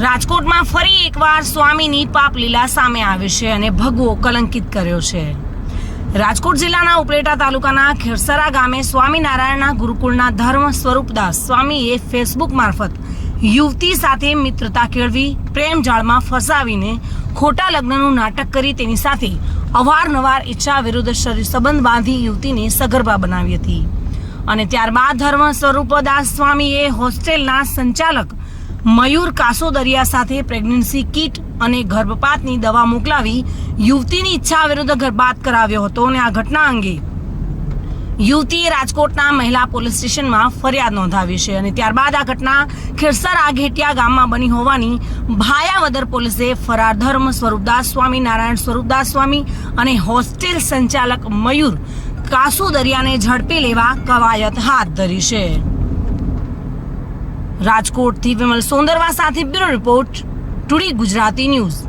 રાજકોટમાં ફરી એકવાર સ્વામીની પાપલીલા સામે આવી છે અને ભગવો કલંકિત કર્યો છે. રાજકોટ જિલ્લાના ઉપલેટા તાલુકાના ખેરસરા ગામે સ્વામિનારાયણના ગુરુકુળના ધર્મ સ્વરૂપદાસ સ્વામીએ ફેસબુક મારફત યુવતી સાથે મિત્રતા કેળવી, પ્રેમ જાળમાં ફસાવીને ખોટા લગ્નનું નાટક કરી તેની સાથે અવારનવાર ઈચ્છા વિરુદ્ધ શરીર સંબંધ બાંધી યુવતીને સગર્ભા બનાવી હતી. અને ત્યારબાદ ધર્મ સ્વરૂપદાસ સ્વામીએ હોસ્ટેલના સંચાલક મયુર કાસોદરિયા સાથે પ્રેગ્નન્સી કીટ અને ગર્ભપાતની દવા મોકલાવી યુવતીની ઈચ્છા વિરુદ્ધ ગર્ભપાત કરાવ્યો હતો અને આ ઘટના અંગે યુવતીએ રાજકોટના મહિલા પોલીસ સ્ટેશનમાં ફરિયાદ નોંધાવી છે અને ત્યારબાદ આ ઘટના ખીરસર આઘેટિયા ગામમાં બની હોવાની ભાયાવદર પોલીસે ફરાર ધર્મ સ્વરૂપદાસ સ્વામી નારાયણ સ્વરૂપદાસ સ્વામી અને હોસ્ટેલ સંચાલક મયુર કાસુદરિયાને ઝડપી લેવા કવાયત હાથ ધરી છે. રાજકોટથી વિમલ સોંદરવા સાથે bureau report today Gujarati news.